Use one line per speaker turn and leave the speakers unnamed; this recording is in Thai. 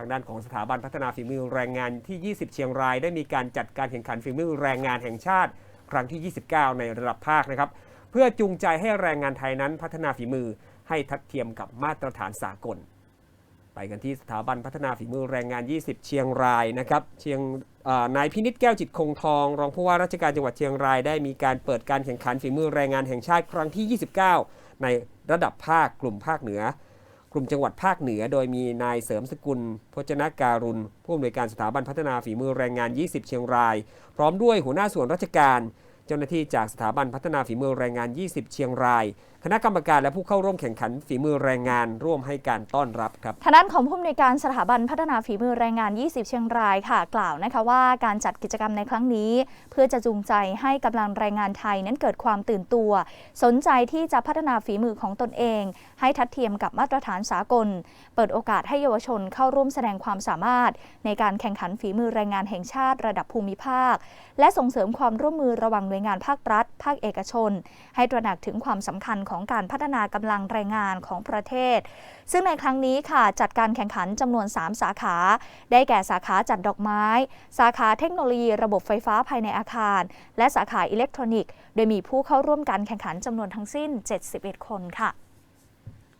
ทางด้านของสถาบันพัฒนาฝีมือแรงงานที่ 20 เชียงราย ได้มีการจัดการแข่งขันฝีมือแรงงานแห่งชาติ ครั้งที่ 29 ในระดับภาคนะครับ เพื่อจูงใจให้แรงงานไทยนั้นพัฒนาฝีมือให้ทัดเทียมกับมาตรฐานสากล ไปกันที่สถาบันพัฒนาฝีมือแรงงาน 20 เชียงรายนะครับเชียงนายพินิจแก้วจิตคงทอง รองผู้ว่าราชการจังหวัดเชียงราย ได้มีการเปิดการแข่งขันฝีมือแรงงานแห่งชาติครั้งที่ 29 ในระดับภาคกลุ่มภาคเหนือ กลุ่มจังหวัดภาคเหนือ โดยมีนายเสริมสกุล พจนาการุณผู้อำนวยการสถาบันพัฒนาฝีมือแรงงาน 20 เชียงราย พร้อมด้วยหัวหน้าส่วนราชการ เจ้าหน้าที่จากสถาบันพัฒนาฝีมือแรงงาน 20 เชียงราย คณะกรรมการและผู้เข้าร่วมแข่งขันฝีมือแรงงานร่วมให้การต้อนรับครับ
ทางด้านของผู้อำนวยการสถาบันพัฒนาฝีมือแรงงาน 20 เชียงรายค่ะ กล่าวนะคะว่าการจัดกิจกรรมในครั้งนี้ เพื่อจะจูงใจให้กำลังแรงงานไทยนั้นเกิดความตื่นตัว สนใจที่จะพัฒนาฝีมือของตนเอง ให้ทัดเทียมกับมาตรฐานสากล เปิดโอกาสให้เยาวชนเข้าร่วมแสดงความสามารถ ในการแข่งขันฝีมือแรงงานแห่งชาติระดับภูมิภาค และส่งเสริมความร่วมมือระหว่างน่วยงานภาครัฐ ภาคเอกชน ให้ตระหนักถึงความสำคัญของการพัฒนากำลังแรงงานของประเทศ ซึ่งในครั้งนี้ค่ะจัดการแข่งขันจำนวน 3 สาขา ได้แก่สาขาจัดดอกไม้ สาขาเทคโนโลยีระบบไฟฟ้าภายในอาคาร และสาขาอิเล็กทรอนิกส์ โดยมีผู้เข้าร่วมการแข่งขันจำนวนทั้งสิ้น 71 คนค่ะ